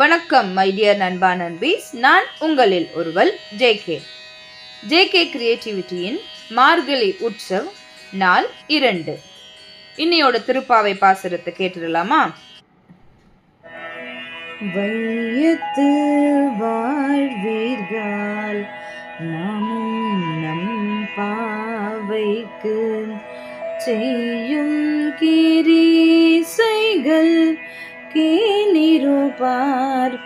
வணக்கம் my dear நண்பா நண்பீஸ். நான் உங்களில் ஒருவல் ஜேகே ஜேகே கிரியேட்டிவிட்டியின் மார்கழி உற்சவ் நாள் இரண்டு. இன்னையோட திருப்பாவை பாசுரத்தை கேட்டுடலாமா? வையத்து வாழ்வீர்கள் நாமும் நம் பாவைக்கு செய்யும் கிரீசைகள் கேளிரு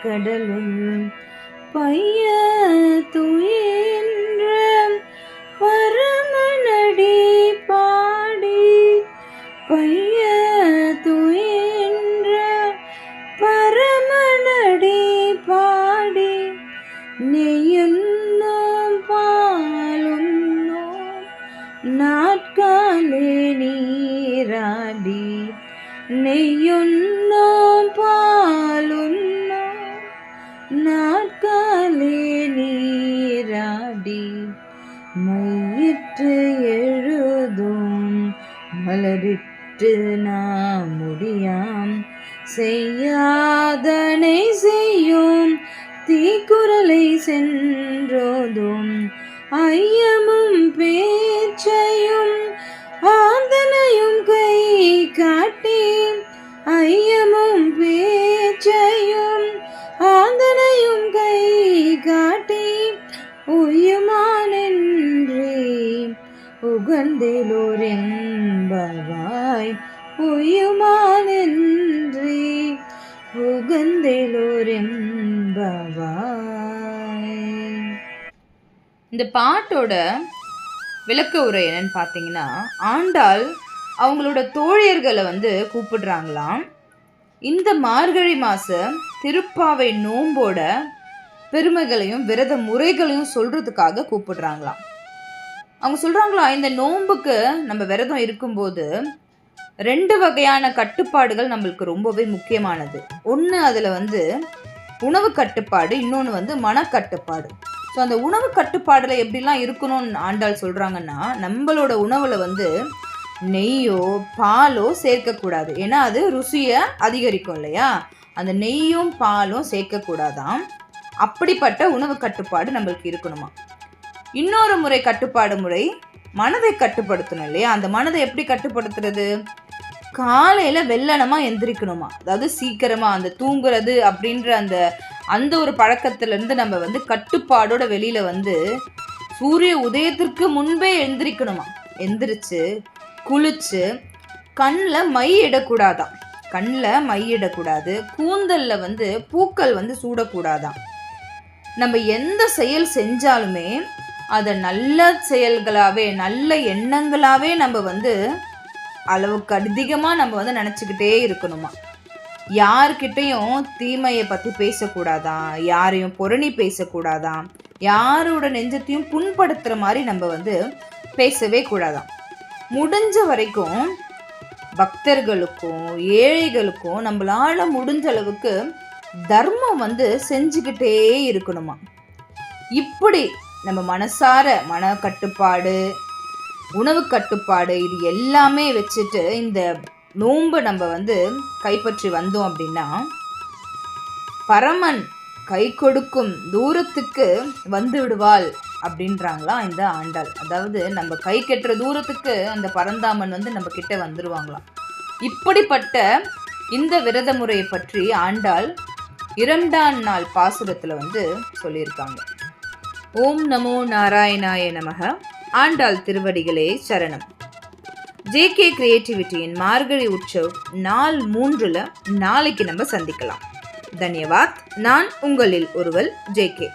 கடலுள் பைய துயின்ற பரமனடி பாடி பைய துயின்ற பரமனடி பாடி நெய்யுண்ணோம் பாலுண்ணோம் நாட்காலே நீராடி நெய்யுண்ணோம் நாட்காலே நீராடி மையிற்று எழுதும் மலரிட்டு நாம் முடியாம். செய்யாதனை செய்யும் தீக்குரலை சென்றோதும் ஐயமும் பேச்சையும் ஆந்தனையும் கை காட்டி உகந்திலோர் என்பவாய் உயுமானென்றே. உகந்திலோர் என்பவாய் இந்த பாட்டோட விளக்க உரை என்னன்னு பார்த்தீங்கன்னா ஆண்டாள் அவங்களோட தோழியர்களை வந்து கூப்பிடுறாங்களாம். இந்த மார்கழி மாதம் திருப்பாவை நோம்போட பெருமைகளையும் விரத முறைகளையும் சொல்கிறதுக்காக கூப்பிடுறாங்களாம். அவங்க சொல்கிறாங்களா இந்த நோன்புக்கு நம்ம விரதம் இருக்கும்போது ரெண்டு வகையான கட்டுப்பாடுகள் நம்மளுக்கு ரொம்பவே முக்கியமானது. ஒன்று அதில் வந்து உணவு கட்டுப்பாடு இன்னொன்று வந்து மனக்கட்டுப்பாடு. ஸோ அந்த உணவு கட்டுப்பாடில் எப்படிலாம் இருக்கணும்னு ஆண்டாள் சொல்கிறாங்கன்னா நம்மளோட உணவில் வந்து நெய்யோ பாலோ சேர்க்கக்கூடாது. ஏன்னா அது ருசியை அதிகரிக்கும் இல்லையா? அந்த நெய்யும் பாலும் சேர்க்கக்கூடாதாம். அப்படிப்பட்ட உணவு கட்டுப்பாடு நம்மளுக்கு இருக்கணுமா? இன்னொரு முறை கட்டுப்பாடு முறை மனதை கட்டுப்படுத்தணும் இல்லையா? அந்த மனதை எப்படி கட்டுப்படுத்துறது? காலையில் வெள்ளனமாக எந்திரிக்கணுமா? அதாவது சீக்கிரமாக அந்த தூங்குறது அப்படின்ற அந்த அந்த ஒரு பழக்கத்துலேருந்து நம்ம வந்து கட்டுப்பாடோட வெளியில் வந்து சூரிய உதயத்திற்கு முன்பே எழுந்திரிக்கணுமா எந்திரிச்சு குளிச்சு கண்ணில் மை இடக்கூடாதாம். கண்ணில் மை இடக்கூடாது கூந்தலில் வந்து பூக்கள் வந்து சூடக்கூடாதாம். நம்ம எந்த செயல் செஞ்சாலுமே அதை நல்ல செயல்களாகவே நல்ல எண்ணங்களாகவே நம்ம வந்து அளவுக்கு அதிகமாக நம்ம வந்து நினச்சிக்கிட்டே இருக்கணுமா? யார்கிட்டையும் தீமையை பற்றி பேசக்கூடாதா? யாரையும் புரணி பேசக்கூடாதா? யாரோட நெஞ்சத்தையும் புண்படுத்துகிற மாதிரி நம்ம வந்து பேசவே கூடாதாம் முடிஞ்ச வரைக்கும் பக்தர்களுக்கும் ஏழைகளுக்கும் நம்மளால் முடிஞ்ச அளவுக்கு தர்மம் வந்து செஞ்சுக்கிட்டே இருக்கணுமா? இப்படி நம்ம மனசார மன கட்டுப்பாடு உணவு கட்டுப்பாடு இது எல்லாமே வச்சுட்டு இந்த நோன்பை நம்ம வந்து கைப்பற்றி வந்தோம் அப்படின்னா பரமன் கை கொடுக்கும் தூரத்துக்கு வந்து விடுவாள் அப்படின்றாங்களாம் இந்த ஆண்டாள். அதாவது நம்ம கை கெட்டுற தூரத்துக்கு அந்த பரந்தாமன் வந்து நம்ம கிட்ட வந்துடுவாங்களாம் இப்படிப்பட்ட இந்த விரத முறையை பற்றி ஆண்டாள் இரண்டாம் நாள் பாசுரத்தில் வந்து சொல்லியிருக்காங்க. ஓம் நமோ நாராயணாய நமக. ஆண்டாள் திருவடிகளே சரணம். ஜே கே கிரியேட்டிவிட்டியின் மார்கழி உற்சவ் நாள் மூன்றில் நாளைக்கு நம்ம சந்திக்கலாம். தன்யவாத் நான் உங்களில் ஒருவல் ஜேகே